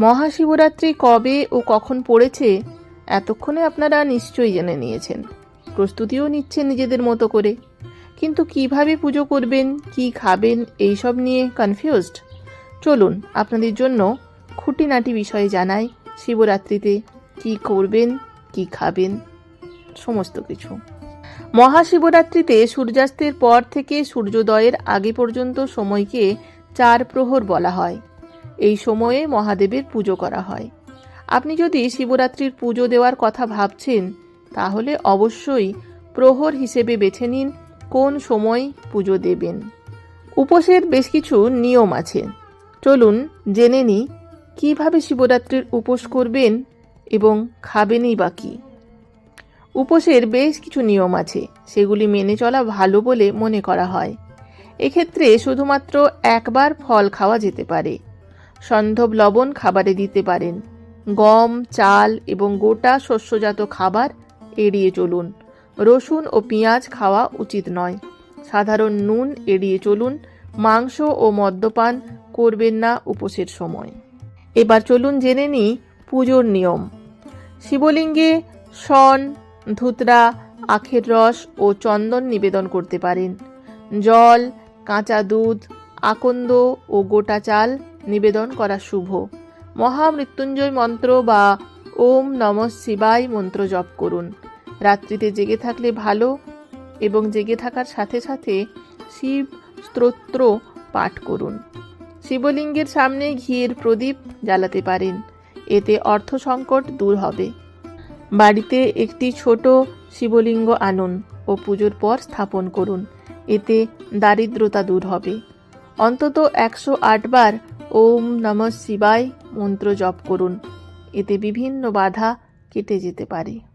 মহাশিবরাত্রি কবে ও কখন পড়েছে, এতক্ষণে আপনারা নিশ্চয়ই জেনে নিয়েছেন। প্রস্তুতিও নিচ্ছেন নিজেদের মতো করে। কিন্তু কীভাবে পুজো করবেন, কি খাবেন এইসব নিয়ে কনফিউজড চলুন, আপনাদের জন্য খুঁটিনাটি বিষয়ে জানাই শিবরাত্রিতে কি করবেন, কি খাবেন, সমস্ত কিছু। মহাশিবরাত্রিতে সূর্যাস্তের পর থেকে সূর্যোদয়ের আগে পর্যন্ত সময়কে চার প্রহর বলা হয়। এই সময়ে মহাদেবের পুজো করা হয়। আপনি যদি শিবরাত্রির পুজো দেওয়ার কথা ভাবছেন, তাহলে অবশ্যই প্রহর হিসেবে বেছে নিন কোন সময় পুজো দেবেন। উপোসের বেশ কিছু নিয়ম আছে। চলুন জেনে নিই কীভাবে শিবরাত্রির উপোস করবেন এবং খাবেনই বা কী? উপোসের বেশ কিছু নিয়ম আছে, সেগুলি মেনে চলা ভালো বলে মনে করা হয়। এক্ষেত্রে শুধুমাত্র একবার ফল খাওয়া যেতে পারে। সন্ধব লবণ খাবারে দিতে পারেন। গম, চাল এবং গোটা শস্যজাত খাবার এড়িয়ে চলুন। রসুন ও পেঁয়াজ খাওয়া উচিত নয়। সাধারণ নুন এড়িয়ে চলুন। মাংস ও মদ্যপান করবেন না উপোসের সময়। এবার চলুন জেনে নিই পুজোর নিয়ম। শিবলিঙ্গে শন, ধুতরা, আখের রস ও চন্দন নিবেদন করতে পারেন। জল, কাঁচা দুধ, আকন্দ ও গোটা চাল নিবেদন করা শুভ। মহামৃত্যুঞ্জয় মন্ত্র বা ওম নম শিবায় মন্ত্র জপ করুন। রাত্রিতে জেগে থাকলে ভালো এবং জেগে থাকার সাথে সাথে শিব স্তোত্র পাঠ করুন। শিবলিঙ্গের সামনে ঘিয়ের প্রদীপ জ্বালাতে পারেন। এতে অর্থ সংকট দূর হবে। বাড়িতে একটি ছোট শিবলিঙ্গ আনুন ও পুজোর পর স্থাপন করুন। এতে দারিদ্রতা দূর হবে। অন্তত একশো বার ওম নম শিবায় মন্ত্র জপ করুন। এতে বিভিন্ন বাধা কেটে যেতে পারে।